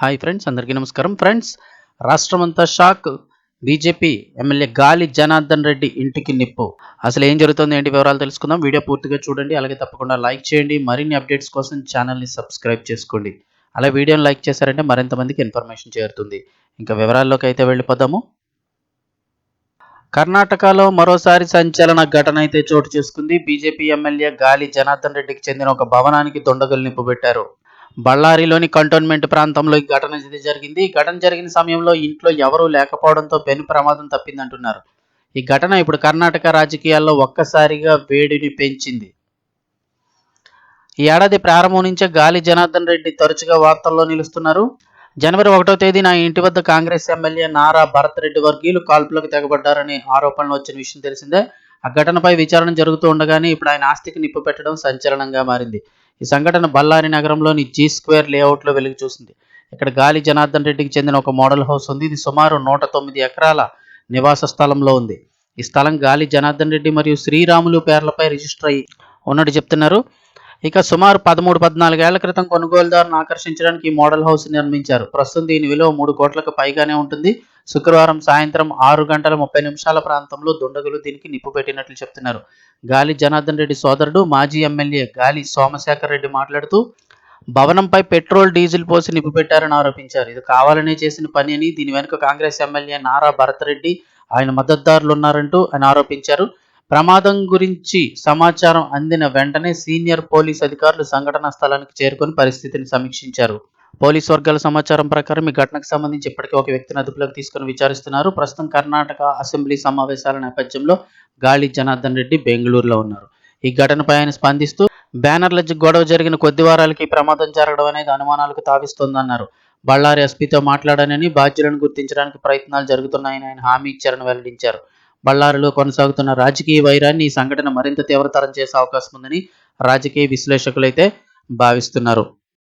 Hi friends అందరికీ నమస్కారం. Friends రాష్ట్రమంతా షాక్. బీజేపీ ఎమ్మెల్యే గాలి జనార్దన్ రెడ్డి ఇంటికి నిప్పు. అసలు ఏం జరుగుతుంది ఏంటి వివరాలు తెలుసుకుందాం. వీడియో పూర్తిగా చూడండి. అలాగే తప్పకుండా లైక్ చేయండి. మరిన్ని అప్డేట్స్ కోసం ఛానల్ని సబ్స్క్రైబ్ చేసుకోండి. అలా వీడియోని లైక్ చేశారంటే మరింత మందికి ఇన్ఫర్మేషన్ చేరుతుంది. ఇంకా వివరాల్లోకి అయితే వెళ్ళిపోదాము. కర్ణాటకలో మరోసారి సంచలన ఘటన అయితే చోటు చేసుకుంది. బీజేపీ ఎమ్మెల్యే గాలి జనార్దన్ రెడ్డికి చెందిన ఒక భవనానికి దొండగలు నిప్పుబెట్టారు బళ్ళారిలోని కంటోన్మెంట్ ప్రాంతంలో ఈ ఘటన జరిగింది. ఈ ఘటన జరిగిన సమయంలో ఇంట్లో ఎవరూ లేకపోవడంతో పెను ప్రమాదం తప్పిందంటున్నారు. ఈ ఘటన ఇప్పుడు కర్ణాటక రాజకీయాల్లో ఒక్కసారిగా వేడిని పెంచింది. ఈ ఏడాది ప్రారంభం నుంచే గాలి జనార్దన్ రెడ్డి తరచుగా వార్తల్లో నిలుస్తున్నారు. జనవరి ఒకటో తేదీ నా ఇంటి వద్ద కాంగ్రెస్ ఎమ్మెల్యే నారా భరత్ రెడ్డి వర్గీయులు కాల్పులకు తెగబడ్డారనే ఆరోపణలు వచ్చిన విషయం తెలిసిందే. ఆ ఘటనపై విచారణ జరుగుతూ ఉండగానే ఇప్పుడు ఆయన ఆస్తికి నిప్పు పెట్టడం సంచలనంగా మారింది. ఈ సంఘటన బళ్ళారి నగరంలోని జీ స్క్వేర్ లేఅవుట్లో వెలుగు చూసింది. ఇక్కడ గాలి జనార్దన్ రెడ్డికి చెందిన ఒక మోడల్ హౌస్ ఉంది. ఇది సుమారు నూట తొమ్మిది ఎకరాల నివాస స్థలంలో ఉంది. ఈ స్థలం గాలి జనార్దన్ రెడ్డి మరియు శ్రీరాములు పేర్లపై రిజిస్టర్ అయ్యి ఉన్నట్టు చెప్తున్నారు. ఇక సుమారు పదమూడు పద్నాలుగేళ్ళ క్రితం కొనుగోలుదారును ఆకర్షించడానికి ఈ మోడల్ హౌస్ నిర్మించారు. ప్రస్తుతం దీని విలువ మూడు కోట్లకు పైగానే ఉంటుంది. శుక్రవారం సాయంత్రం ఆరు గంటల ముప్పై నిమిషాల ప్రాంతంలో దుండగులు దీనికి నిప్పు పెట్టినట్లు చెప్తున్నారు. గాలి జనార్దన్ రెడ్డి సోదరుడు మాజీ ఎమ్మెల్యే గాలి సోమశేఖర్ రెడ్డి మాట్లాడుతూ భవనంపై పెట్రోల్ డీజిల్ పోసి నిప్పు పెట్టారని ఆరోపించారు. ఇది కావాలనే చేసిన పని అని దీని వెనుక కాంగ్రెస్ ఎమ్మెల్యే నారా భరత్ రెడ్డి ఆయన మద్దతుదారులు ఉన్నారంటూ ఆయన ఆరోపించారు. ప్రమాదం గురించి సమాచారం అందిన వెంటనే సీనియర్ పోలీస్ అధికారులు సంఘటనా స్థలానికి చేరుకొని పరిస్థితిని సమీక్షించారు. పోలీస్ వర్గాల సమాచారం ప్రకారం ఈ ఘటనకు సంబంధించి ఇప్పటికే ఒక వ్యక్తిని అదుపులోకి తీసుకుని విచారిస్తున్నారు. ప్రస్తుతం కర్ణాటక అసెంబ్లీ సమావేశాల నేపథ్యంలో గాలి జనార్దన్ రెడ్డి బెంగళూరులో ఉన్నారు. ఈ ఘటనపై ఆయన స్పందిస్తూ బ్యానర్ల గొడవ జరిగిన కొద్ది వారాలకి ప్రమాదం జరగడం అనేది అనుమానాలకు తావిస్తోందన్నారు. బళ్ళారి ఎస్పీతో మాట్లాడానని బాధ్యులను గుర్తించడానికి ప్రయత్నాలు జరుగుతున్నాయని ఆయన హామీ ఇచ్చారని వెల్లడించారు. బళ్ళారిలో కొనసాగుతున్న రాజకీయ వైరాన్ని ఈ సంఘటన మరింత తీవ్రతరం చేసే అవకాశం ఉందని రాజకీయ విశ్లేషకులైతే భావిస్తున్నారు.